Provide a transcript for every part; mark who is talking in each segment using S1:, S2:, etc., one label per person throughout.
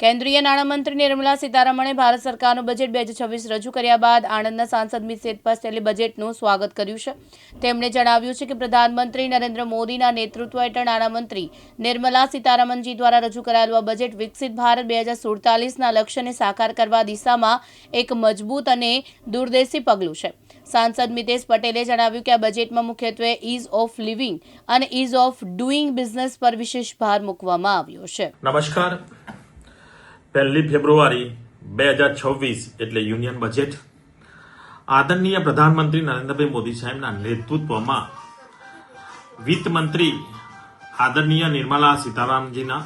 S1: કેન્દ્રીય નાણામંત્રી નિર્મલા સીતારમણે ભારત સરકારનું બજેટ બે હજાર છવ્વીસ રજૂ કર્યા બાદ આણંદના સાંસદ મિત પટેલે બજેટનું સ્વાગત કર્યું છે. તેમણે જણાવ્યું છે કે પ્રધાનમંત્રી નરેન્દ્ર મોદીના નેતૃત્વ હેઠળ નાણામંત્રી નિર્મલા સીતારમણજી દ્વારા રજૂ કરાયેલું આ બજેટ વિકસિત ભારત બે હજાર સુડતાલીસના લક્ષ્યને સાકાર કરવા દિશામાં એક મજબૂત અને દૂરદેશી પગલું છે. સાંસદ મિતેશ પટેલે જણાવ્યું કે આ બજેટમાં મુખ્યત્વે ઇઝ ઓફ લિવિંગ અને ઇઝ ઓફ ડુઇંગ બિઝનેસ પર વિશેષ ભાર મૂકવામાં આવ્યો છે.
S2: નમસ્કાર. પહેલી ફેબ્રુઆરી બે હજાર છવ્વીસ એટલે યુનિયન બજેટ. આદરણીય પ્રધાનમંત્રી નરેન્દ્રભાઈ મોદી સાહેબના નેતૃત્વમાં વિત્ત મંત્રી આદરણીય નિર્મલા સીતારામજીના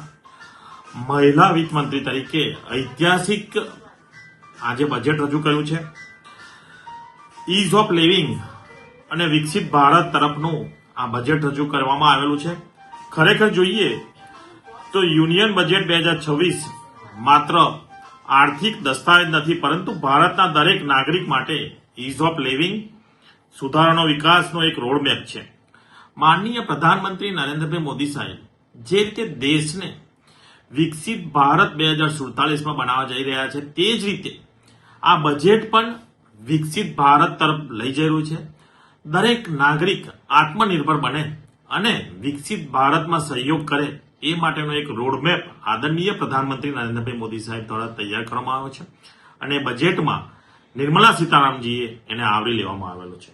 S2: મહિલા વિત્ત મંત્રી તરીકે ઐતિહાસિક આજે બજેટ રજૂ કર્યું છે. ઇઝ ઓફ લિવિંગ અને વિકસિત ભારત તરફનું આ બજેટ રજૂ કરવામાં આવેલું છે. ખરેખર જોઈએ તો યુનિયન બજેટ બે હજાર છવ્વીસ માત્ર આર્થિક દસ્તાવેજ નથી, પરંતુ ભારતના દરેક નાગરિક માટે ઇઝ ઓફ લિવિંગ સુધારાનો વિકાસનો એક રોડમેપ છે. માનનીય પ્રધાનમંત્રી નરેન્દ્રભાઈ મોદી સાહેબ, જે રીતે દેશને વિકસિત ભારત બે હજાર સુડતાલીસમાં બનાવવા જઈ રહ્યા છે, તે જ રીતે આ બજેટ પણ વિકસિત ભારત તરફ લઈ જઈ રહ્યું છે. દરેક નાગરિક આત્મનિર્ભર બને અને વિકસિત ભારતમાં સહયોગ કરે એ માટેનો એક રોડમેપ આદરણીય પ્રધાનમંત્રી નરેન્દ્રભાઈ મોદી સાહેબ દ્વારા તૈયાર કરવામાં આવ્યો છે. અને બજેટમાં નિર્મલા સીતારામજીએ એને આવરી લેવામાં આવેલો છે.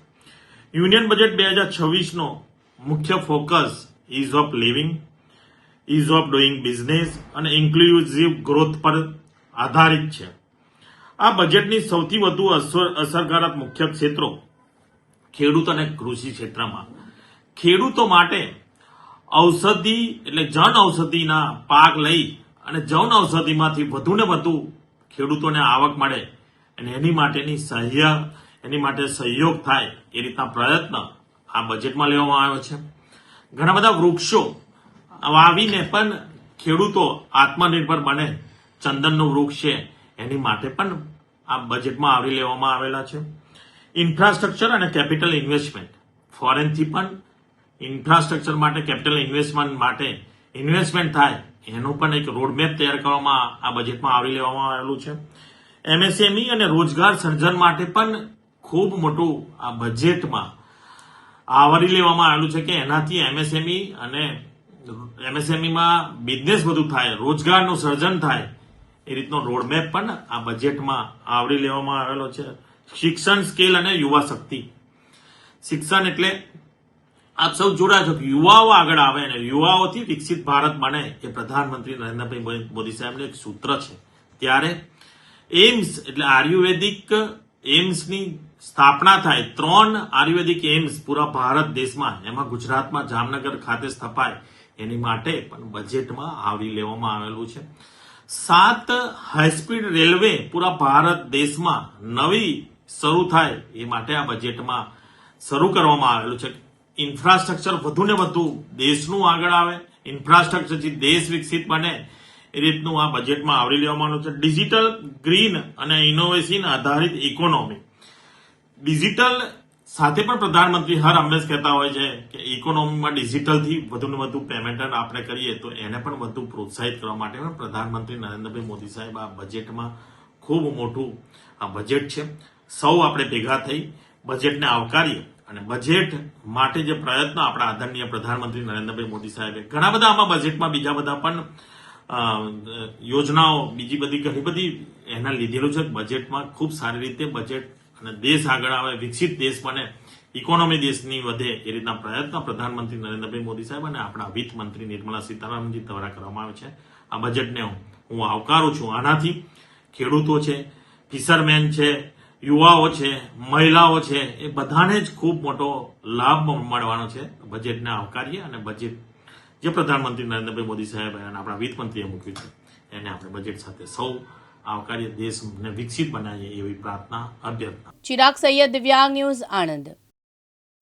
S2: યુનિયન બજેટ બે હજાર છવ્વીસનો મુખ્ય focus ease of living ease of doing business અને ઇન્ક્લુઝિવ ગ્રોથ પર આધારિત છે. આ બજેટની સૌથી વધુ અસર- અસરકારક મુખ્ય ક્ષેત્રો ખેડૂત અને કૃષિ ક્ષેત્રમાં ખેડૂતો માટે ઔષધિ એટલે જન ઔષધિના પાક લઈ અને જન ઔષધિમાંથી વધુ ને વધુ ખેડૂતોને આવક મળે અને એની માટેની સહ્ય, એની માટે સહયોગ થાય એ રીતના પ્રયત્ન આ બજેટમાં લેવામાં આવ્યો છે. ઘણા બધા વૃક્ષો વાવીને પણ ખેડૂતો આત્મનિર્ભર બને. ચંદનનું વૃક્ષ છે, એની માટે પણ આ બજેટમાં આવરી લેવામાં આવેલા છે. ઇન્ફ્રાસ્ટ્રક્ચર અને કેપિટલ ઇન્વેસ્ટમેન્ટ. ફોરેનથી પણ ઇન્ફ્રાસ્ટ્રક્ચર માટે કેપિટલ ઇન્વેસ્ટમેન્ટ માટે ઇન્વેસ્ટમેન્ટ થાય, એનું પણ એક રોડમેપ તૈયાર કરવામાં આ બજેટમાં આવરી લેવામાં આવેલું છે. એમએસએમઈ અને રોજગાર સર્જન માટે પણ ખૂબ મોટું આ બજેટમાં આવરી લેવામાં આવેલું છે કે એનાથી એમએસએમઈ અને એમએસએમઈમાં બિઝનેસ વધુ થાય, રોજગારનું સર્જન થાય, એ રીતનો રોડમેપ પણ આ બજેટમાં આવરી લેવામાં આવેલો છે. શિક્ષણ સ્કેલ અને યુવા શક્તિ. શિક્ષણ એટલે આપ સૌ જોડાજો કે યુવાઓ આગળ આવે અને યુવાઓથી વિકસિત ભારત બને એ પ્રધાનમંત્રી નરેન્દ્રભાઈ મોદી સાહેબનું એક સૂત્ર છે. ત્યારે એમ્સ એટલે આયુર્વેદિક એમ્સની સ્થાપના થાય, ત્રણ આયુર્વેદિક એમ્સ પૂરા ભારત દેશમાં, એમાં ગુજરાતમાં, જામનગર ખાતે સ્થપાય. એની માટે પણ બજેટમાં આવરી લેવામાં આવેલું છે. સાત હાઈસ્પીડ રેલવે પૂરા ભારત દેશમાં નવી શરૂ થાય એ માટે આ બજેટમાં શરૂ કરવામાં આવેલું છે. ઇન્ફ્રાસ્ટ્રક્ચર વધુ ને વધુ દેશનું આગળ આવે ઇન્ફ્રાસ્ટ્રક્ચરથી દેશ વિકસિત બને, એ રીતનું આ બજેટમાં આવરી લેવામાં આવ્યું છે. ડિજિટલ ગ્રીન અને ઇનોવેશન આધારિત ઇકોનોમી. ડિજિટલ સાથે પણ પ્રધાનમંત્રી હર હંમેશ કહેતા હોય છે કે ઇકોનોમીમાં ડિજિટલથી વધુ ને વધુ પેમેન્ટ આપણે કરીએ તો એને પણ વધુ પ્રોત્સાહિત કરવા માટે પણ પ્રધાનમંત્રી નરેન્દ્રભાઈ મોદી સાહેબ આ બજેટમાં ખૂબ મોટું આ બજેટ છે. સૌ આપણે ભેગા થઈ બજેટને આવકારીએ. અને બજેટ માટે જે પ્રયત્ન આપણા આદરણીય પ્રધાનમંત્રી નરેન્દ્રભાઈ મોદી સાહેબે, ઘણા બધા આમાં બજેટમાં બીજા બધા પણ યોજનાઓ બીજી બધી ઘણી બધી એના લીધેલું છે. બજેટમાં ખૂબ સારી રીતે બજેટ અને દેશ આગળ આવે, વિકસિત દેશ બને ઇકોનોમી દેશની વધે એ રીતના પ્રયત્ન પ્રધાનમંત્રી નરેન્દ્રભાઈ મોદી સાહેબ અને આપણા વિત્ત મંત્રી નિર્મલા સીતારામનજી દ્વારા કરવામાં આવે છે. આ બજેટને હું આવકારું છું. આનાથી ખેડૂતો છે ફિશરમેન છે યુવાઓ છે, મહિલાઓ છે, એ બધાને જ ખૂબ મોટો લાભ મળવાનો છે બજેટને આવકારીએ અને બજેટ જે પ્રધાનમંત્રી નરેન્દ્રભાઈ મોદી સાહેબ અને આપણા વિત્તમંત્રીએ મૂક્યું છે, એને આપણે બજેટ સાથે સૌ આવકારીએ, દેશને વિકસિત બનાવીએ એવી પ્રાર્થના, અભ્યર્થના.
S1: ચિરાગ સૈયદ દિવ્યાંગ ન્યૂઝ આણંદ.